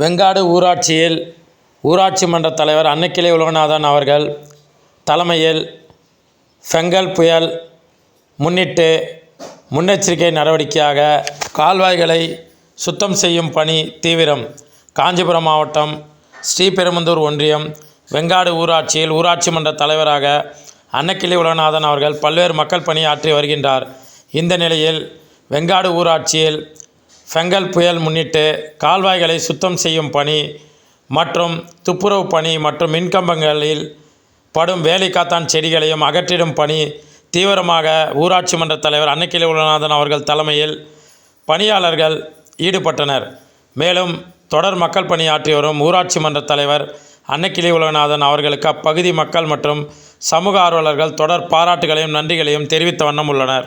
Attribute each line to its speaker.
Speaker 1: வெங்காடு ஊராட்சியில் ஊராட்சி மன்ற தலைவர் அன்னக்கிளை உலகநாதன் அவர்கள் தலைமையில் ஃபெங்கல் புயல் முன்னிட்டு முன்னெச்சரிக்கை நடவடிக்கையாக கால்வாய்களை சுத்தம் செய்யும் பணி தீவிரம். காஞ்சிபுரம் மாவட்டம் ஸ்ரீபெரும்புதூர் ஒன்றியம் வெங்காடு ஊராட்சியில் ஊராட்சி மன்ற தலைவராக அன்னக்கிளி உலகநாதன் அவர்கள் பல்வேறு மக்கள் பணியாற்றி வருகின்றார். இந்த நிலையில் வெங்காடு ஊராட்சியில் ஃபெங்கல் புயல் முன்னிட்டு கால்வாய்களை சுத்தம் செய்யும் பணி மற்றும் துப்புரவு பணி மற்றும் மின்கம்பங்களில் படும் வேலைக்காத்தான் செடிகளையும் அகற்றிடும் பணி தீவிரமாக ஊராட்சி மன்ற தலைவர் அன்னக்கிளி உலகநாதன் அவர்கள் தலைமையில் பணியாளர்கள் ஈடுபட்டனர். மேலும் தொடர் மக்கள் பணியாற்றி வரும் ஊராட்சி மன்ற தலைவர் அன்னக்கிளி உலகநாதன் அவர்களுக்கு அப்பகுதி மக்கள் மற்றும் சமூக ஆர்வலர்கள் தொடர் பாராட்டுகளையும் நன்றிகளையும் தெரிவித்த வண்ணம் உள்ளனர்.